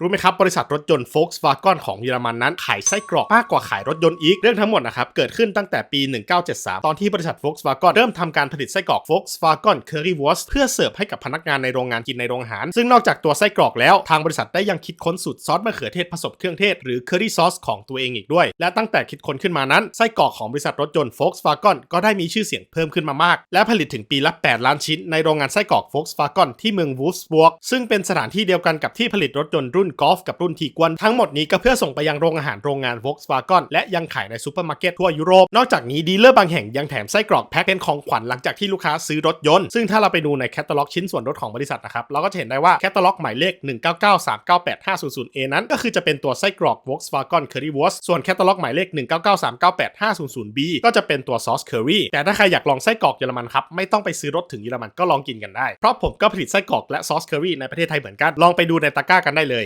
รู้ไหมครับบริษัทรถยนต์ Volkswagen ของเยอรมันนั้นขายไส้กรอกมากกว่าขายรถยนต์อีก เรื่องทั้งหมดนะครับ เกิดขึ้นตั้งแต่ปี 1973 ตอนที่บริษัท Volkswagen เริ่มทำการผลิตไส้กรอก Volkswagen Currywurst เพื่อเสิร์ฟให้กับพนักงานในโรงงานกินในโรงอาหาร ซึ่งนอกจากตัวไส้กรอกแล้ว ทางบริษัทได้ยังคิดค้นสูตรซอสมะเขือเทศผสมเครื่องเทศหรือ Curry Sauce ของตัวเองอีกด้วย และตั้งแต่คิดค้นขึ้นมานั้นไส้กรอกของบริษัทรถยนต์ Volkswagen ก็ได้มีชื่อเสียงเพิ่มขึ้นมามาก และผลิตถึงปีละ 8 ล้านชิ้นในโรงงานไส้กรอก Volkswagen ที่เมือง Wolfsburg ซึ่งเป็นสถานที่เดียวกันกับที่ผลิตรถยนต์รุ่น่นกอล์ฟกับรุ่นทีกวนทั้งหมดนี้ก็เพื่อส่งไปยังโรงอาหารโรงงาน Volkswagen และยังขายในซูเปอร์มาร์เก็ตทั่วยุโรป นอกจากนี้ดีลเลอร์บางแห่งยังแถมไส้กรอกแพ็คเป็นของขวัญหลังจากที่ลูกค้าซื้อรถยนต์ ซึ่งถ้าเราไปดูในแคตตาล็อกชิ้นส่วนรถของบริษัทนะครับเราก็จะเห็นได้ว่าแคตตาล็อกหมายเลข 199398500A นั้นก็คือจะเป็นตัวไส้กรอก Volkswagen Currywurst ส่วนแคตตาล็อกหมายเลข 199398500B ก็จะเป็นตัวซอส Curry แต่ถ้าใครอยากลองไส้กรอกเยอรมันครับไม่ต้องไปซื้อรถถึงเยอรมันก็ลองกินกันได้เพราะผมก็ผลิตไส้กรอกและซอส Curry ในประเทศไทยเหมือนกันลองไปดูในตะกร้ากันได้เลย